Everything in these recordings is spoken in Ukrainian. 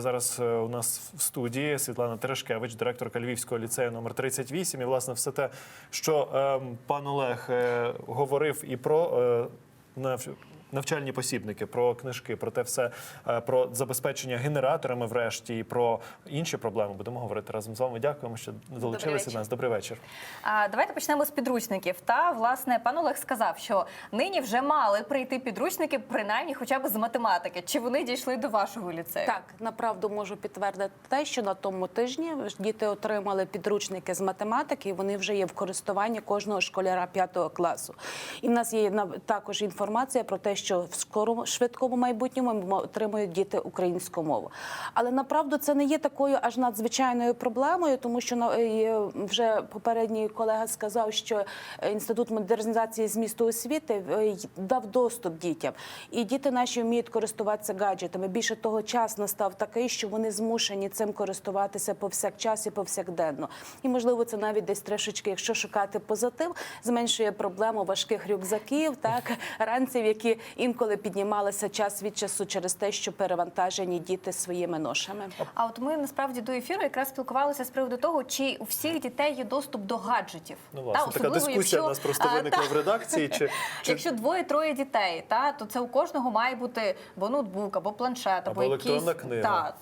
Зараз е, у нас в студії Світлана Терешкевич, директорка Львівського ліцею номер 38. І власне все те, що ем, пан Олег е, говорив і про е, нав- навчальні посібники, про книжки, про те все, е, про забезпечення генераторами, врешті, і про інші проблеми. Будемо говорити разом з вами. Дякуємо, що долучилися до нас. Добрий вечір. А, давайте почнемо з підручників. Та власне пан Олег сказав, що нині вже мали прийти підручники, принаймні, хоча б з математики. Чи вони дійшли до вашого ліцею? Так, направду можу підтвердити те, що на тому тижні діти отримали підручники з математики, і вони вже є в користуванні кожного школяра п'ятого класу. І в нас є на- також інформація про те, що в скорому швидкому майбутньому отримують діти українську мову. Але направду це не є такою аж надзвичайною проблемою, тому що на- е, вже попередній колега сказав, що інститут модернізації змісту освіти е, дав доступ дітям, і діти наші вміють користуватися гаджетами. Більше того, час настав такий, що вони змушені цим користуватися повсякчас і повсякденно. І можливо, це навіть десь трошечки, якщо шукати позитив, зменшує проблему важких рюкзаків, так ранців, які інколи піднімалися час від часу через те, що перевантажені діти своїми ношами. А от ми насправді до ефіру якраз спілкувалися з приводу того, чи у всіх дітей є доступ до гаджетів. Ну, власне, та, особливо, дискусія якщо, у нас просто виникла та, в редакції. Чи, чи Якщо двоє-троє дітей, та то це у кожного має бути або ноутбук, або планшет, або, Або електронна книга. Та,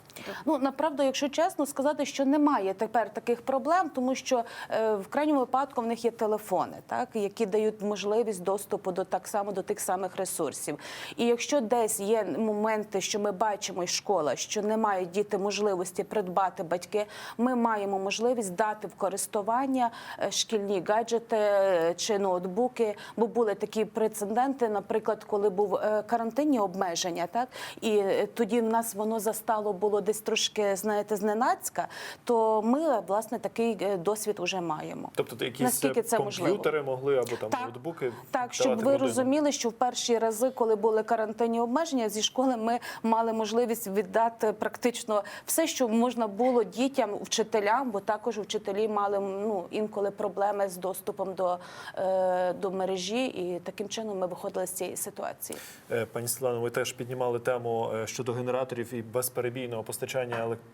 Ну направду, якщо чесно сказати, що немає тепер таких проблем, тому що е, в крайньому випадку в них є телефони, так які дають можливість доступу до так само до тих самих ресурсів. І якщо десь є моменти, що ми бачимо, і школа, що не мають діти можливості придбати батьки, ми маємо можливість дати в користування е, шкільні гаджети е, чи ноутбуки, бо були такі прецеденти, наприклад, коли був е, карантинні обмеження, так і тоді в нас воно застало було десь трошки, знаєте, зненацька, то ми власне такий е, досвід вже маємо. тобто якісь Наскільки це комп'ютери могли або там Так. ноутбуки Так, щоб ви родину? розуміли, що в перші рази, коли були карантинні обмеження, зі школи ми мали можливість віддати практично все, що можна було дітям, вчителям, бо також вчителі мали ну інколи проблеми з доступом до, е, до мережі, і таким чином ми виходили з цієї ситуації. Е, Пані Світлано, ви теж піднімали тему е, щодо генераторів і безперебійного постачання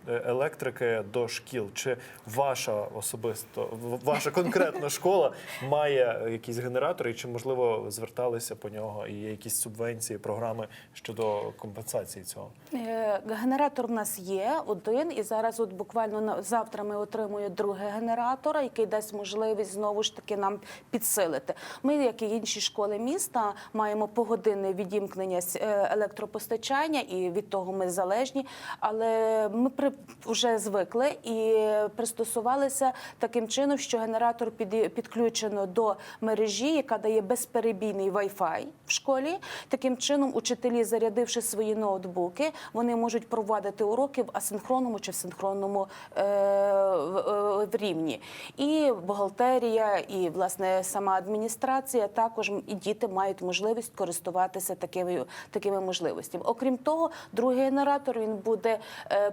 е, електрики до шкіл. Чи ваша особисто ваша конкретна школа має якісь генератори, і чи можливо зверталися по нього? І є якісь субвенції, програми щодо компенсації цього? Е, Генератор в нас є один, і зараз, от буквально завтра, ми отримуємо другий генератор, який дасть можливість знову ж таки нам підсилити. Ми, як і інші школи міста, маємо погодинне відімкнення е, електропостачання, і від того ми залежні. Але ми при вже звикли і пристосувалися таким чином, що генератор під, підключено до мережі, яка дає безперебійний Wi-Fi в школі. Таким чином, учителі, зарядивши свої ноутбуки, вони можуть проводити уроки в асинхронному чи в синхронному е, е, в рівні. І бухгалтерія, і власне сама адміністрація також і діти мають можливість користуватися такими, такими можливостями. Окрім того, другий генератор він буде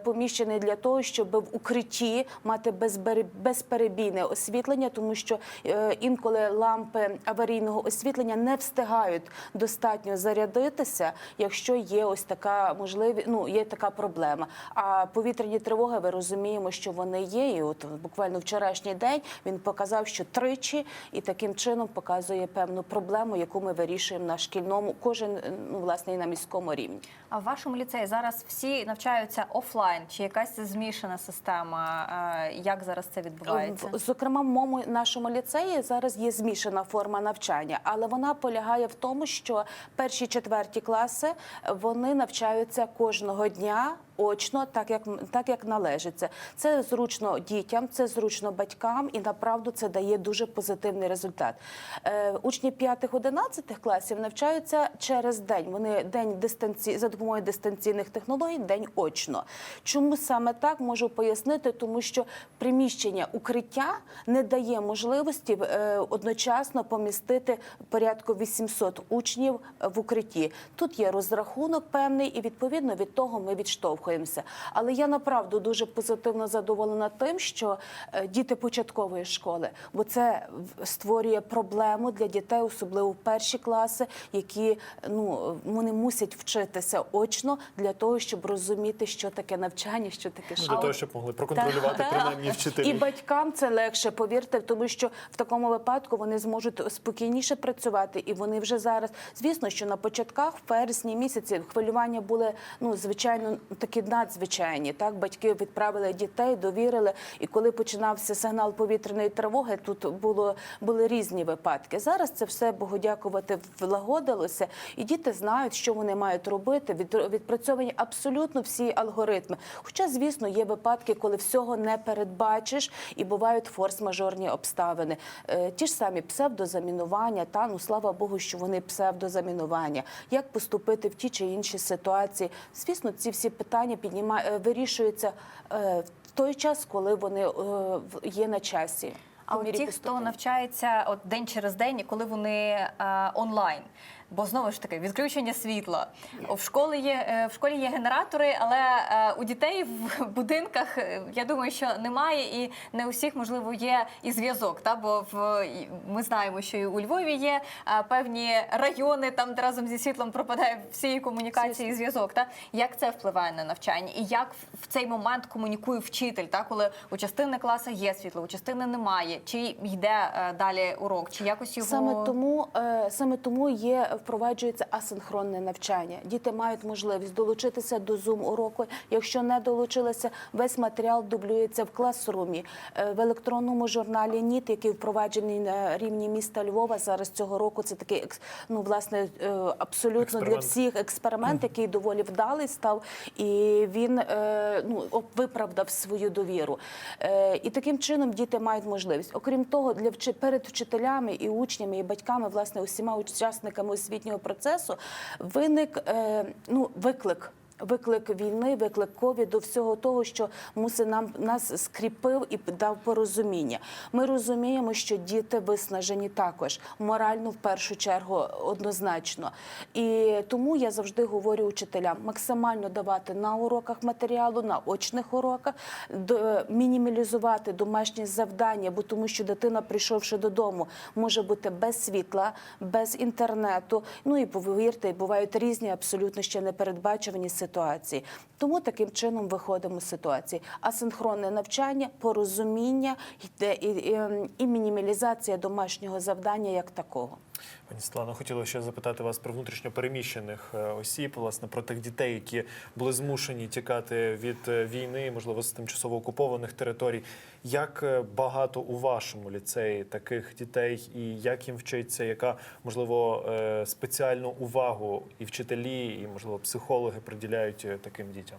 поміщений для того, щоб в укритті мати безперебійне освітлення, тому що е, інколи лампи аварійного освітлення не встигають достатньо зарядитися, якщо є ось така можливість, ну є така проблема. А повітряні тривоги, ви розуміємо, що вони є. І от буквально вчорашній день він показав, що тричі, і таким чином показує певну проблему, яку ми вирішуємо на шкільному, кожен ну власне і на міському рівні. А в вашому ліцеї зараз всі навчаються офлайн? Чи якась змішана система? Е, Як зараз це відбувається? Зокрема, в моєму нашому ліцеї зараз є змішана форма навчання, але вона полягає в тому, що перші четверті класи вони навчаються кожного дня. Очно, так як так як належиться, це зручно дітям, це зручно батькам, і направду це дає дуже позитивний результат. Е, учні 5-11 класів навчаються через день. Вони день дистанці за допомогою дистанційних технологій, день очно. Чому саме так можу пояснити? Тому що приміщення укриття не дає можливості е, одночасно помістити порядку 800 учнів в укритті. Тут є розрахунок певний, і відповідно від того ми відштовхуємо. Відштовхуємося. Але я направду дуже позитивно задоволена тим, що е, діти початкової школи, бо це створює проблему для дітей, особливо в перші класи, які ну вони мусять вчитися очно для того, щоб розуміти, що таке навчання, що таке Ну, школа. для того, щоб могли проконтролювати Так. принаймні І вчителі. батькам це легше, повірте, тому що в такому випадку вони зможуть спокійніше працювати, і вони вже зараз, звісно, що на початках, в вересні місяці, хвилювання були ну звичайно такі надзвичайні. Так, батьки відправили дітей, довірили. І коли починався сигнал повітряної тривоги, тут було були різні випадки. Зараз це все Богу дякувати влагодилося, і діти знають, що вони мають робити. Від, відпрацьовані абсолютно всі алгоритми. Хоча, звісно, є випадки, коли всього не передбачиш, і бувають форс-мажорні обставини. Е, ті ж самі псевдозамінування, та ну слава Богу, що вони псевдозамінування. Як поступити в ті чи інші ситуації? Звісно, ці всі питання підніма... піднімає вирішуються е, в той час, коли вони е, є на часі. А у ті, хто навчається от день через день, коли вони е, онлайн. Бо знову ж таки відключення світла. В школі є е, в школі є генератори, але е, у дітей в будинках е, я думаю, що немає, і не у всіх можливо є і зв'язок. Та бо в ми знаємо, що і у Львові є певні райони, там де разом зі світлом пропадає всі комунікації і зв'язок. Та як це впливає на навчання, і як в- цей момент комунікує вчитель, та коли у частини класу є світло, у частини немає, чи йде далі урок, чи якось його Саме тому, саме тому є впроваджується асинхронне навчання. Діти мають можливість долучитися до Zoom уроку. Якщо не долучилися, весь матеріал дублюється в класрумі. Е, В електронному журналі НІТ, який впроваджений на рівні міста Львова зараз цього року. Це такий ну власне е, абсолютно для Експеримент. всіх експеримент, який доволі вдалий став, і він е, ну виправдав свою довіру. І таким чином діти мають можливість. Окрім того, для перед вчителями і учнями, і батьками, власне, усіма учасниками освітнього процесу виник е, ну виклик. Виклик війни, виклик ковіду, всього того, що мусить нам нас скріпив і дав порозуміння. Ми розуміємо, що діти виснажені також морально в першу чергу однозначно. І тому я завжди говорю учителям максимально давати на уроках матеріалу, на очних уроках, до- мінімалізувати домашні завдання, бо тому, що дитина, прийшовши додому, може бути без світла, без інтернету. Ну і повірте, бувають різні абсолютно ще непередбачувані ситуації. Тому таким чином виходимо з ситуації. Асинхронне навчання, порозуміння йде і, і, ем, і мінімалізація домашнього завдання як такого. Пані Світлано, хотіла ще запитати вас про внутрішньо переміщених е, осіб, власне, про тих дітей, які були змушені тікати від е, війни, можливо, з тимчасово окупованих територій. Як е, багато у вашому ліцеї таких дітей, і як їм вчиться, яка можливо спеціальну увагу і вчителі, і можливо психологи приділяють таким дітям?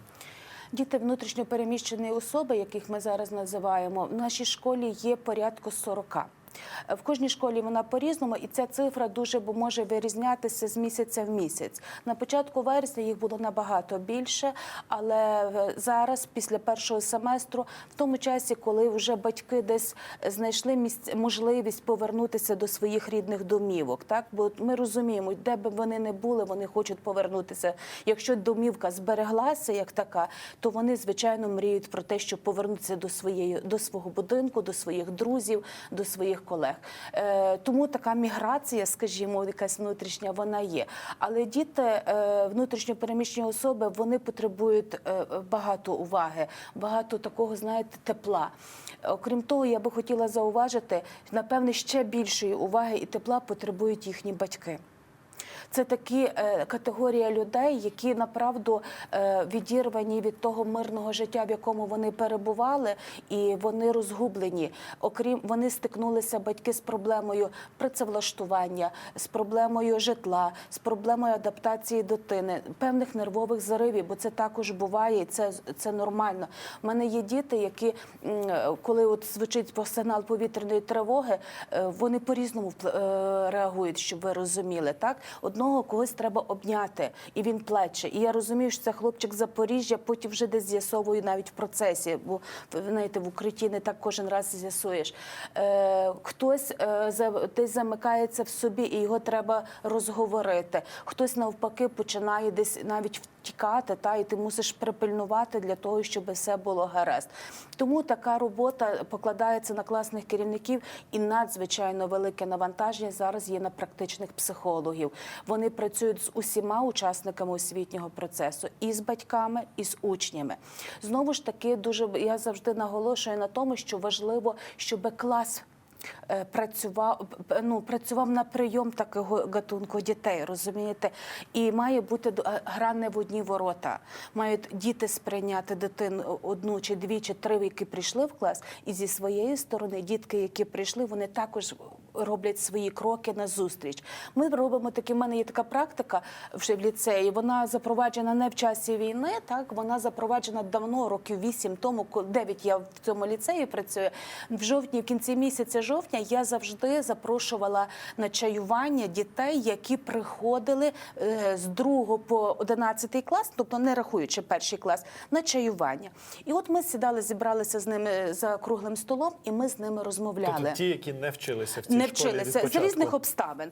Діти внутрішньо переміщені особи, яких ми зараз називаємо, в нашій школі є порядку 40. В кожній школі вона по-різному, і ця цифра дуже може вирізнятися з місяця в місяць. На початку вересня їх було набагато більше, але е, зараз, після першого семестру, в тому часі, коли вже батьки десь знайшли місць, можливість повернутися до своїх рідних домівок, так бо ми розуміємо, де би вони не були, вони хочуть повернутися. Якщо домівка збереглася як така, то вони звичайно мріють про те, щоб повернутися до своєї до свого будинку, до своїх друзів, до своїх колег. Е, тому така міграція, скажімо, якась внутрішня, вона є. Але діти е, внутрішньо особи вони потребують е, багато уваги, багато такого, знаєте, тепла. Окрім того, я би хотіла зауважити, напевне, ще більшої уваги і тепла потребують їхні батьки. Це такі е, категорія людей, які направду е, відірвані від того мирного життя, в якому вони перебували, і вони розгублені. Окрім вони стикнулися батьки з проблемою працевлаштування, з проблемою житла, з проблемою адаптації дитини, певних нервових заривів, бо це також буває, і це, це нормально. У мене є діти, які коли от звучить по- сигнал повітряної тривоги, е, вони по-різному впл- е, реагують, щоб ви розуміли. Так, одного когось треба обняти, і він плече. І я розумію, що це хлопчик Запоріжжя, потім вже десь з'ясовую навіть в процесі, бо знаєте, в укритті не так кожен раз з'ясуєш. Е, хтось е, десь замикається в собі, і його треба розговорити. Хтось навпаки починає десь навіть в тікати, та і ти мусиш припильнувати для того, щоб все було гаразд. Тому така робота покладається на класних керівників і надзвичайно велике навантаження зараз є на практичних психологів. Вони працюють з усіма учасниками освітнього процесу, і з батьками, і з учнями. Знову ж таки, дуже я завжди наголошую на тому, що важливо, щоб клас працював ну, працював на прийом такого гатунку дітей, розумієте? І має бути е, гра не в одні ворота. Мають діти сприйняти дитину одну чи дві чи три, які прийшли в клас, і зі своєї сторони дітки, які прийшли, вони також роблять свої кроки на зустріч. Ми робимо такі. в мене є така практика вже в ліцеї. Вона запроваджена не в часі війни, так вона запроваджена давно, років вісім тому, дев'ять я в цьому ліцеї працюю. В жовтні, в кінці місяця жовтня, я завжди запрошувала на чаювання дітей, які приходили е, з 2 по 11 клас, тобто не рахуючи перший клас, на чаювання. І от ми сідали, зібралися з ними за круглим столом, і ми з ними розмовляли Тобто ті, які не вчилися в цій не вчилися з різних обставин.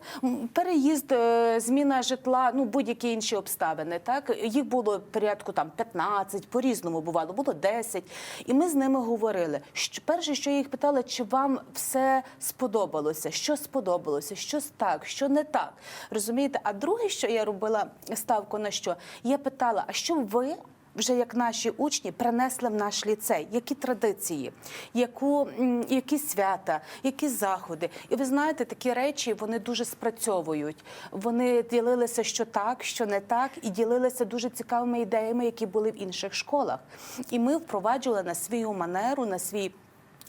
Переїзд, е, зміна житла, ну будь-які інші обставини. Так їх було порядку там 15, по різному бувало, було 10. І ми з ними говорили. Що перше, що я їх питала, чи вам все сподобалося, що сподобалося, що так, що не так. Розумієте? А друге, що я робила ставку на що, я питала: а що ви? Вже як наші учні принесли в наш ліцей, які традиції, яку, які свята, які заходи. І ви знаєте, такі речі вони дуже спрацьовують. Вони ділилися, що так, що не так, і ділилися дуже цікавими ідеями, які були в інших школах. І ми впроваджували на свою манеру, на свій.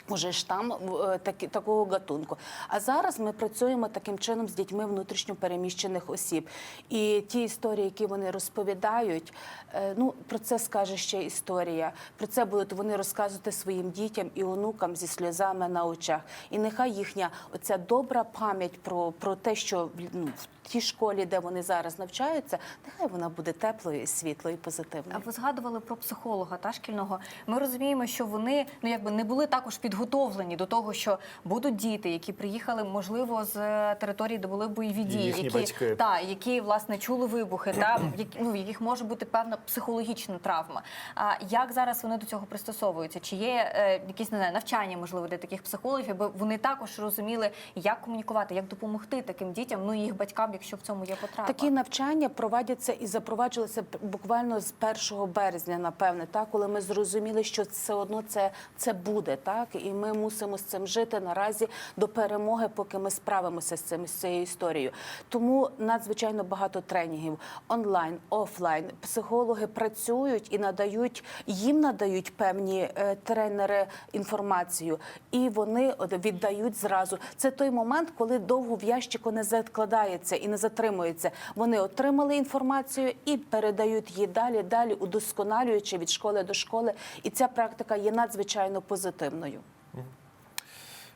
Уже штам е, такі, такого гатунку. А зараз ми працюємо таким чином з дітьми внутрішньо переміщених осіб. І ті історії, які вони розповідають, е, ну про це скаже ще історія. Про це будуть вони розказувати своїм дітям і онукам зі сльозами на очах. І нехай їхня оця добра пам'ять про, про те, що ну, в тій школі, де вони зараз навчаються, нехай вона буде теплою, світлою, позитивною. А ви згадували про психолога та шкільного. Ми розуміємо, що вони ну якби не були також підготовлені до того, що будуть діти, які приїхали, можливо, з е, території, де були бойові дії, які батьки. та які власне чули вибухи, та які ну в яких може бути певна психологічна травма. А як зараз вони до цього пристосовуються? Чи є е, якісь не знаю, навчання, можливо, для таких психологів, аби вони також розуміли, як комунікувати, як допомогти таким дітям, ну і їх батькам, якщо в цьому є потреба? Такі навчання проводяться і запроваджувалися буквально з 1 березня, напевне, так коли ми зрозуміли, що все одно це, це буде, так і ми мусимо з цим жити наразі до перемоги, поки ми справимося з цим з цією історією. Тому надзвичайно багато тренінгів онлайн, офлайн. Психологи працюють і надають їм надають певні е, тренери інформацію, і вони віддають зразу. Це той момент, коли довго в ящику не закладається і не затримується. Вони отримали інформацію і передають її далі, далі удосконалюючи від школи до школи. І ця практика є надзвичайно позитивною.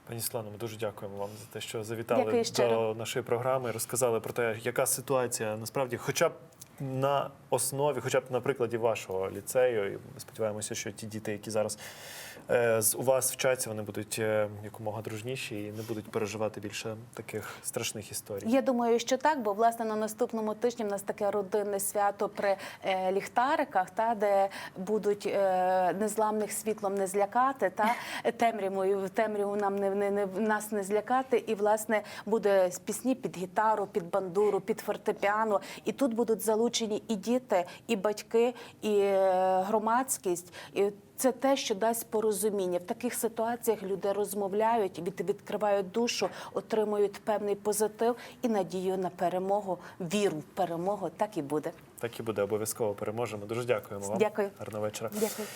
Пані Слано, ми дуже дякуємо вам за те, що завітали Дякую до нашої програми, розказали про те, яка ситуація насправді, хоча б на основі, хоча б на прикладі вашого ліцею. І ми сподіваємося, що ті діти, які зараз е, з- у вас вчаться, вони будуть е, якомога дружніші і не будуть переживати більше таких страшних історій. Я думаю, що так, бо власне на наступному тижні в нас таке родинне свято при е, ліхтариках, та де будуть е, незламних світлом не злякати, та темрявою темряву нам не, не, не нас не злякати. І власне буде пісні під гітару, під бандуру, під фортепіано. І тут будуть залучені і діти, і батьки, і е, громадськість. І це те, що дасть порозуміння. В таких ситуаціях люди розмовляють, від, відкривають душу, отримують певний позитив і надію на перемогу, віру в перемогу. Так і буде. Так і буде обов'язково переможемо. Дуже дякуємо вам. Дякую. Гарного вечора. Дякую.